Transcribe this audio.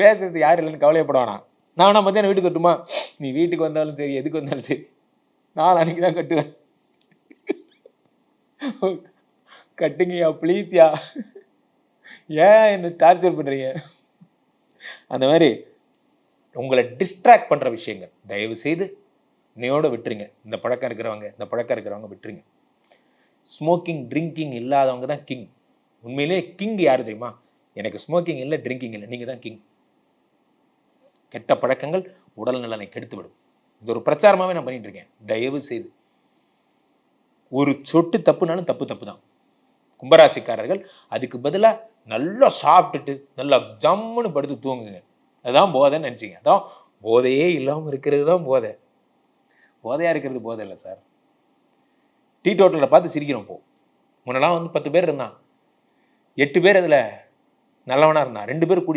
பேசுறது யார் இல்லைன்னு கவலையப்பட வேணாம் நான் வேணா மத்தியானம் வீட்டுக்கு கட்டுமா நீ வீட்டுக்கு வந்தாலும் சரி எதுக்கு வந்தாலும் சரி. நான் அன்னைக்கு தான் கட்டுவேன். கட்டுங்கய்யா ப்ளீஸ்யா ஏன் என்ன டார்ச்சர் பண்ணுறீங்க அந்த மாதிரி உங்களை டிஸ்ட்ராக்ட் பண்ணுற விஷயங்கள். தயவு செய்து நீயோட விட்டுருங்க. இந்த பழக்கம் இருக்கிறவங்க இந்த பழக்கம் இருக்கிறவங்க விட்டுருங்க. ஸ்மோக்கிங் ட்ரிங்கிங் இல்லாதவங்க தான் கிங் உண்மையிலே கிங் யார் தெரியுமா? எனக்கு ஸ்மோக்கிங் இல்லை ட்ரிங்கிங் இல்லை. நீங்கள் தான் கிங் கெட்ட பழக்கங்கள் உடல் நலனை கெடுத்துவிடும். இது ஒரு பிரச்சாரமாகவே நான் பண்ணிட்டு இருக்கேன். தயவு செய்து ஒரு சொட்டு தப்புனாலும் தப்பு தப்பு தான். கும்பராசிக்காரர்கள் அதுக்கு பதிலாக நல்லா சாப்பிட்டுட்டு நல்லா ஜம்முன்னு படுத்து தூங்குங்க. அதுதான் போதைன்னு நினச்சிங்க. அதான் போதையே இல்லாமல் இருக்கிறது தான் போதை. போதையாக இருக்கிறது போதை இல்லை சார். டீ டோட்டலில் பார்த்து சிரிக்கிறோம் போ முன்னெல்லாம் வந்து பத்து பேர் இருந்தான். எட்டு பேர் அதில் நல்லவனாக இருந்தான். ரெண்டு பேர் குடி